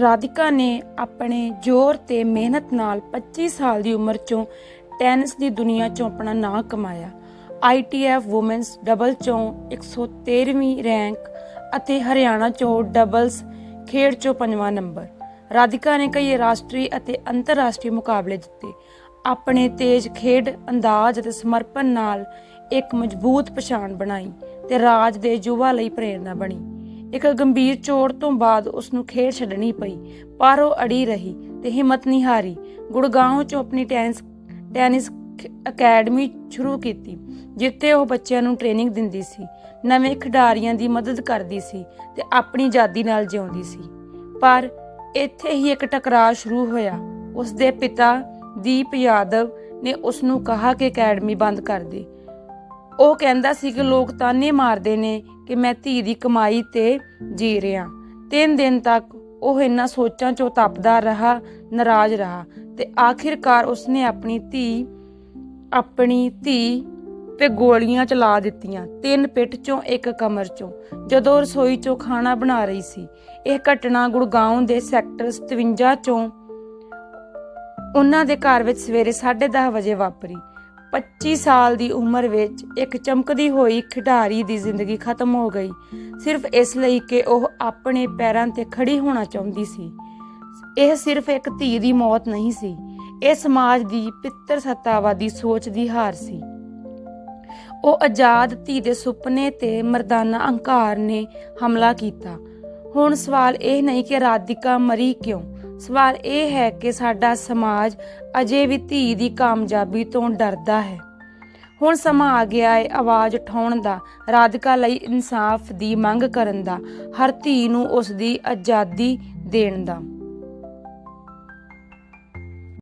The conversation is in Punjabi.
ਰਾਧਿਕਾ ਨੇ ਆਪਣੇ ਜ਼ੋਰ ਤੇ ਮਿਹਨਤ ਨਾਲ 25 ਸਾਲ ਦੀ ਉਮਰ 'ਚੋਂ ਟੈਨਿਸ ਦੀ ਦੁਨੀਆ 'ਚੋਂ ਆਪਣਾ ਨਾਂ ਕਮਾਇਆ। ITF ਵੂਮਨਸ ਡਬਲ 'ਚੋਂ 113ਵੀਂ ਰੈਂਕ ਅਤੇ ਹਰਿਆਣਾ 'ਚੋਂ ਡਬਲਸ ਖੇਡ 'ਚੋਂ ਪੰਜਵਾਂ ਨੰਬਰ। ਰਾਧਿਕਾ ਨੇ ਕਈ ਰਾਸ਼ਟਰੀ ਅਤੇ ਅੰਤਰਰਾਸ਼ਟਰੀ ਮੁਕਾਬਲੇ ਜਿੱਤੇ। ਆਪਣੇ ਤੇਜ਼ ਖੇਡ, ਅੰਦਾਜ਼ ਅਤੇ ਸਮਰਪਣ ਨਾਲ ਇੱਕ ਮਜ਼ਬੂਤ ਪਛਾਣ ਬਣਾਈ ਤੇ ਰਾਜ ਦੇ ਯੁਵਾ ਲਈ ਪ੍ਰੇਰਣਾ ਬਣੀ। ਇੱਕ ਗੰਭੀਰ ਚੋਟ ਤੋਂ ਬਾਅਦ ਉਸ ਨੂੰ ਖੇਡ ਛੱਡਣੀ ਪਈ, ਪਰ ਉਹ ਅੜੀ ਰਹੀ ਤੇ ਹਿੰਮਤ ਨਹੀਂ ਹਾਰੀ। ਗੁੜਗਾਉਂ 'ਚੋਂ ਆਪਣੀ ਟੈਨਿਸ ਟੈਨਿਸ ਅਕੈਡਮੀ ਸ਼ੁਰੂ ਕੀਤੀ, ਜਿੱਥੇ ਉਹ ਬੱਚਿਆਂ ਨੂੰ ਟ੍ਰੇਨਿੰਗ ਦਿੰਦੀ ਸੀ, ਨਵੇਂ ਖਿਡਾਰੀਆਂ ਦੀ ਮਦਦ ਕਰਦੀ ਸੀ ਤੇ ਆਪਣੀ ਆਜ਼ਾਦੀ ਨਾਲ ਜਿਉਂਦੀ ਸੀ। ਪਰ ਇੱਥੇ ਹੀ ਇੱਕ ਟਕਰਾਅ ਸ਼ੁਰੂ ਹੋਇਆ। ਉਸ ਦੇ ਪਿਤਾ ਦੀਪ ਯਾਦਵ ਨੇ ਉਸ ਨੂੰ ਕਿਹਾ ਕਿ ਅਕੈਡਮੀ ਬੰਦ ਕਰ ਦੇ। ਉਹ ਕਹਿੰਦਾ ਸੀ ਕਿ ਲੋਕ ਤਾਨੇ ਮਾਰਦੇ ਨੇ ਕਿ ਮੈਂ ਧੀ ਦੀ ਕਮਾਈ ਤੇ ਜੀ ਰਿਹਾ। ਤਿੰਨ ਦਿਨ ਤੱਕ ਉਹ ਇਹਨਾਂ ਸੋਚਾਂ ਚੋਂ ਤਪਦਾ ਰਿਹਾ, ਨਾਰਾਜ਼ ਰਿਹਾ ਤੇ ਆਖਿਰਕਾਰ ਉਸਨੇ ਆਪਣੀ ਧੀ ਆਪਣੀ ਧੀ ਤੇ ਗੋਲੀਆਂ ਚਲਾ ਦਿੱਤੀਆਂ, ਤਿੰਨ ਪਿੱਠ ਚੋਂ ਇੱਕ ਕਮਰ ਚੋਂ। ਜਦੋਂ ਰਸੋਈ ਚੋਂ ਖਾਣਾ ਬਣਾ ਰਹੀ ਸੀ, ਇਹ ਘਟਨਾ ਗੁੜਗਾਉਂ ਦੇ ਸੈਕਟਰ 57 ਚੋਂ ਉਹਨਾਂ ਦੇ ਘਰ ਵਿੱਚ ਸਵੇਰੇ 10:30 ਵਜੇ ਵਾਪਰੀ। 25 ਸਾਲ ਦੀ ਉਮਰ ਵਿੱਚ ਇੱਕ ਚਮਕਦੀ ਹੋਈ ਖਿਡਾਰੀ ਦੀ ਜ਼ਿੰਦਗੀ ਖਤਮ ਹੋ ਗਈ। ਸਿਰਫ ਇਸ ਲਈ ਕਿ ਉਹ ਆਪਣੇ ਪੈਰਾਂ ਤੇ ਖੜੀ ਹੋਣਾ ਚਾਹੁੰਦੀ ਸੀ। ਇਹ ਸਿਰਫ ਇੱਕ ਧੀ ਦੀ ਮੌਤ ਨਹੀਂ ਸੀ। ਇਹ ਸਮਾਜ ਦੀ ਪਿੱਤਰ ਸੱਤਾਵਾਦੀ ਸੋਚ ਦੀ ਹਾਰ ਸੀ। ਉਹ ਆਜ਼ਾਦ ਧੀ ਦੇ ਸੁਪਨੇ ਤੇ ਮਰਦਾਨਾ ਅਹੰਕਾਰ ਨੇ ਹਮਲਾ ਕੀਤਾ। ਹੁਣ ਸਵਾਲ ਇਹ ਨਹੀਂ ਕਿ ਰਾਧਿਕਾ ਮਰੀ ਕਿਉਂ? ਸਵਾਲ ਇਹ ਹੈ ਕਿ ਸਾਡਾ ਸਮਾਜ ਅਜੇ ਵੀ ਧੀ ਦੀ ਕਾਮਯਾਬੀ ਤੋਂ ਡਰਦਾ ਹੈ। ਹੁਣ ਸਮਾਂ ਆ ਗਿਆ ਹੈ ਆਵਾਜ਼ ਉਠਾਉਣ ਦਾ, ਰਾਧਿਕਾ ਲਈ ਇਨਸਾਫ ਦੀ ਮੰਗ ਕਰਨ ਦਾ, ਹਰ ਧੀ ਨੂੰ ਉਸ ਦੀ ਆਜ਼ਾਦੀ ਦੇਣ ਦਾ।